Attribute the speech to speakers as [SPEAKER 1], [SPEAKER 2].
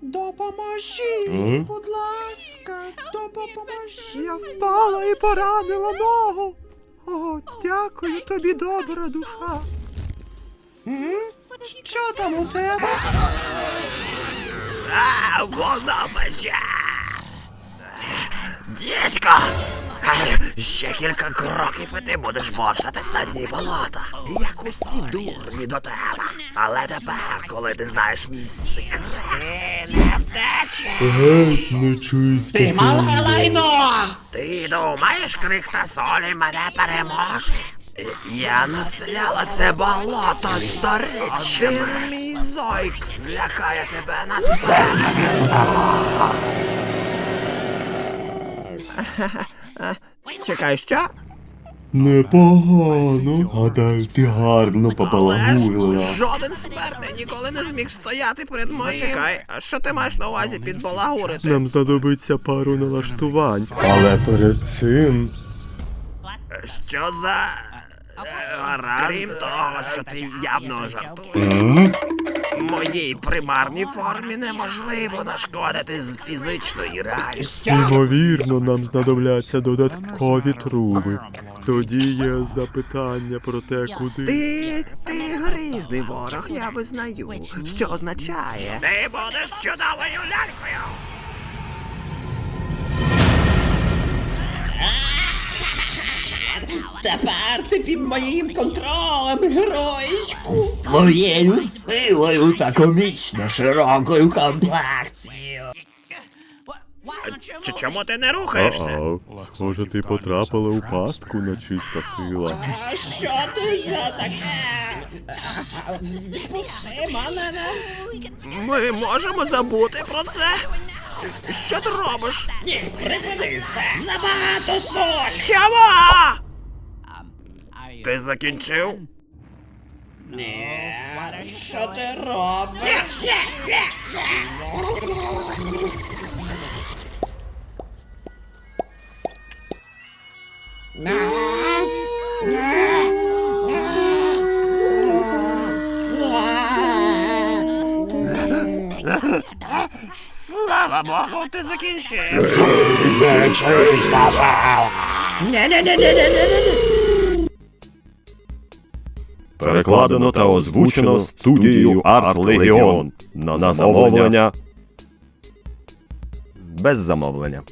[SPEAKER 1] Допоможіть, будь ласка, допоможіть. Я впала і поранила ногу. О, дякую тобі, добра душа. М? Що там у тебе?
[SPEAKER 2] А, вона пече! Дідько! Ще кілька кроків і ти будеш борсатись на дні болота. Як усі дурні до тебе. Але тепер, коли ти знаєш мій секрет, не втечеш.
[SPEAKER 3] Геть нечиста
[SPEAKER 1] Ти мале лайно!
[SPEAKER 2] Ти думаєш, крик та солі мене переможе? Я населяла це болото сторіччями. Мій зойк злякає тебе на смерть.
[SPEAKER 1] Чекай, що?
[SPEAKER 3] Непогано. Гадаю, ти гарно побалагурила.
[SPEAKER 2] Жоден смертний ніколи не зміг стояти перед моїм. Чекай, а що ти маєш на увазі під балагурити?
[SPEAKER 3] Нам знадобиться пару налаштувань. Але перед цим
[SPEAKER 2] Що за. е, Гаразд. Крім того, що ти явно жартуєш. Моїй примарній формі неможливо нашкодити з фізичної реальності.
[SPEAKER 3] Ймовірно, нам знадобляться додаткові труби. Тоді є запитання про те, куди.
[SPEAKER 2] Ти. ти грізний ворог, я визнаю. Що означає? Ти будеш чудовою лялькою!
[SPEAKER 1] Тепер ти під моїм контролем, героїчку.
[SPEAKER 4] З Твоєю силою та комічно широкою комплекцією.
[SPEAKER 2] Чи чому ти не рухаєшся?
[SPEAKER 3] О, схоже, ти потрапила у пастку на чиста сила.
[SPEAKER 1] А що ти за таке? Мене.
[SPEAKER 2] Ми можемо забути про це. Що ти робиш?
[SPEAKER 1] Ні, припини це! Забагато соч!
[SPEAKER 2] Чому? Ти закінчив?
[SPEAKER 1] Ні, що ти робиш?
[SPEAKER 2] Слава Богу, ти закінчив.
[SPEAKER 4] Нечиста сила.
[SPEAKER 5] Перекладено та озвучено студією Арт Легіон на замовлення без замовлення.